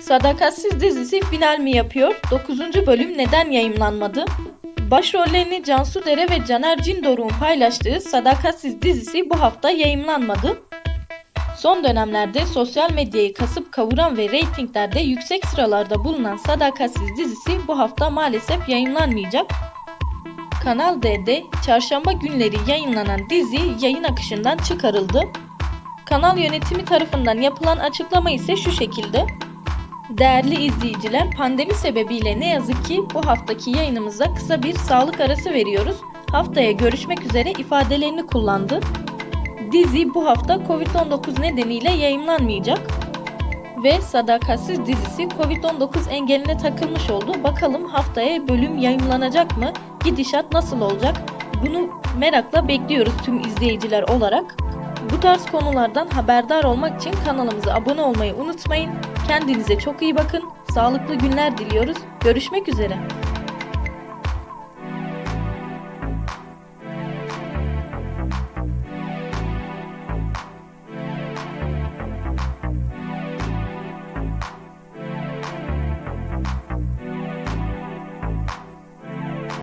Sadakatsiz dizisi final mi yapıyor? 9. bölüm neden yayımlanmadı? Başrollerini Cansu Dere ve Caner Cindoruk'un paylaştığı Sadakatsiz dizisi bu hafta yayımlanmadı. Son dönemlerde sosyal medyayı kasıp kavuran ve reytinglerde yüksek sıralarda bulunan Sadakatsiz dizisi bu hafta maalesef yayınlanmayacak. Kanal D'de çarşamba günleri yayınlanan dizi yayın akışından çıkarıldı. Kanal yönetimi tarafından yapılan açıklama ise şu şekilde. Değerli izleyiciler, pandemi sebebiyle ne yazık ki bu haftaki yayınımıza kısa bir sağlık arası veriyoruz. Haftaya görüşmek üzere ifadelerini kullandı. Dizi bu hafta Covid-19 nedeniyle yayınlanmayacak. Ve Sadakatsiz dizisi Covid-19 engeline takılmış oldu. Bakalım haftaya bölüm yayınlanacak mı? Gidişat nasıl olacak? Bunu merakla bekliyoruz tüm izleyiciler olarak. Bu tarz konulardan haberdar olmak için kanalımıza abone olmayı unutmayın. Kendinize çok iyi bakın. Sağlıklı günler diliyoruz. Görüşmek üzere.